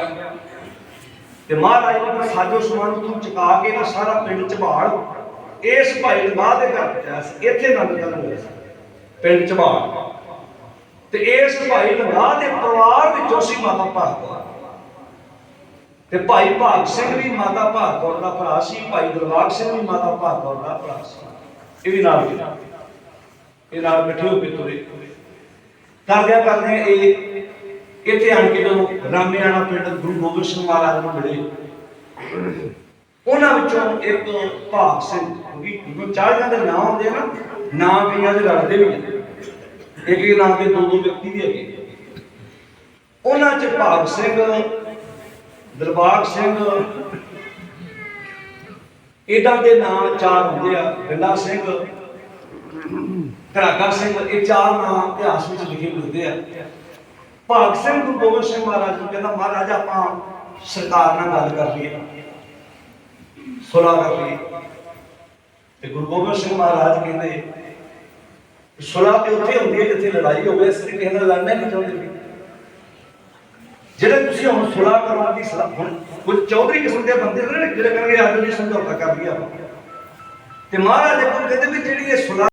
[SPEAKER 1] ਤੇ ਮਹਾਰਾਜ ਨੇ ਸਾਜੋ ਸਮਾਨ ਤੋਂ ਚੁਕਾ ਕੇ ਨਾ ਸਾਰਾ ਪਿੰਡ ਚਬਾਲ ਇਸ ਭਾਈ ਲਗਾਹ ਦੇ ਘਰ ਪਹੁੰਚਾਇਆ ਸੀ, ਇੱਥੇ ਆਨੰਦ ਕਾਰਜ ਹੋਇਆ ਸੀ, ਪਿੰਡ ਚਬਾਲ ਤੇ ਇਸ ਭਾਈ ਲਗਾਹ ਦੇ ਪਰਿਵਾਰ ਵਿੱਚੋਂ ਸੀ ਮਾਤਾ ਭਾਗ ਤੇ ਭਾਈ ਭਾਗ ਸਿੰਘ ਵੀ ਮਾਤਾ ਭਾਗ ਕੌਰ ਦਾ ਭਰਾ ਸੀ, ਭਾਈ ਦਰਬਾਰ ਸਿੰਘ ਵੀ ਮਾਤਾ ਭਾਗ ਕੌਰ ਦਾ ਭਰਾ ਸੀ। ਇਹ ਵੀ ਨਾਲ ਇਹ ਨਾਲ ਇਕੱਠੇ ਹੋ ਕੇ ਤੁਰੇ। ਕਰਦਿਆਂ ਕਰਦਿਆਂ ਇਹ ਇੱਥੇ ਆਣ ਕੇ ਜਦੋਂ ਰਾਮਿਆਣਾ ਪਿੰਡ ਗੁਰੂ ਗੋਬਿੰਦ ਸਿੰਘ ਮਹਾਰਾਜ ਨੂੰ ਮਿਲੇ। ਉਹਨਾਂ ਵਿੱਚੋਂ ਇੱਕ ਭਾਗ ਸਿੰਘ, ਕਿਉਂਕਿ ਜਦੋਂ ਚਾਰ ਦੇ ਨਾਮ ਆਉਂਦੇ ਆ ਨਾ ਨਾਮ ਕਈਆਂ ਦੇ ਰਲਦੇ ਵੀ ਆ ਇੱਕ ਇੱਕ ਨਾਮ ਦੇ ਦੋ ਦੋ ਵਿਅਕਤੀ ਵੀ ਹੈਗੇ। ਉਹਨਾਂ ਚ ਭਾਗ ਸਿੰਘ ਦਰਬਾਰ ਸਿੰਘ। ਇਹਨਾਂ ਦੇ ਨਾਮ ਚਾਰ ਹੁੰਦੇ ਆ ਗੰਡਾ ਸਿੰਘ, ਧਰਾਗਾ ਸਿੰਘ, ਇਹ ਚਾਰ ਨਾਂ ਇਤਿਹਾਸ ਵਿੱਚ ਲਿਖੇ ਮਿਲਦੇ ਆ। ਭਾਗ ਸਿੰਘ ਗੁਰੂ ਗੋਬਿੰਦ ਸਿੰਘ ਮਹਾਰਾਜ ਨੂੰ ਕਹਿੰਦਾ, ਮਹਾਰਾਜ, ਆਪਾਂ ਸਰਕਾਰ ਨਾਲ ਗੱਲ ਕਰ ਲਈਏ ਸੁਲਾਹ ਕਰ ਲਈਏ। ਤੇ ਗੁਰੂ ਗੋਬਿੰਦ ਸਿੰਘ ਮਹਾਰਾਜ ਕਹਿੰਦੇ ਸੁਲਾਹ ਤੇ ਉੱਥੇ ਹੁੰਦੀ ਹੈ ਜਿੱਥੇ ਲੜਾਈ ਹੋਵੇ ਇਸ ਤਰੀਕੇ ਨਾਲ ਲੜਨਾ ਨਹੀਂ ਚਾਹੁੰਦੇ। ਜਿਹੜੇ ਤੁਸੀਂ ਹੁਣ ਸੁਲਾਹ ਕਰਵਾ ਦੀ ਹੁਣ ਕੁਝ ਚੌਧਰੀ ਕਿਸਮ ਦੇ ਬੰਦੇ ਨੇ ਜਿਹੜੇ ਕਹਿੰਦੇ ਅੱਜ ਜੀ ਸਮਝੌਤਾ ਕਰ ਲਿਆ ਤੇ ਮਹਾਰਾਜ ਦੇ ਕੋਲ ਕਹਿੰਦੇ ਵੀ ਜਿਹੜੀ ਇਹ ਸੁਲਾਹ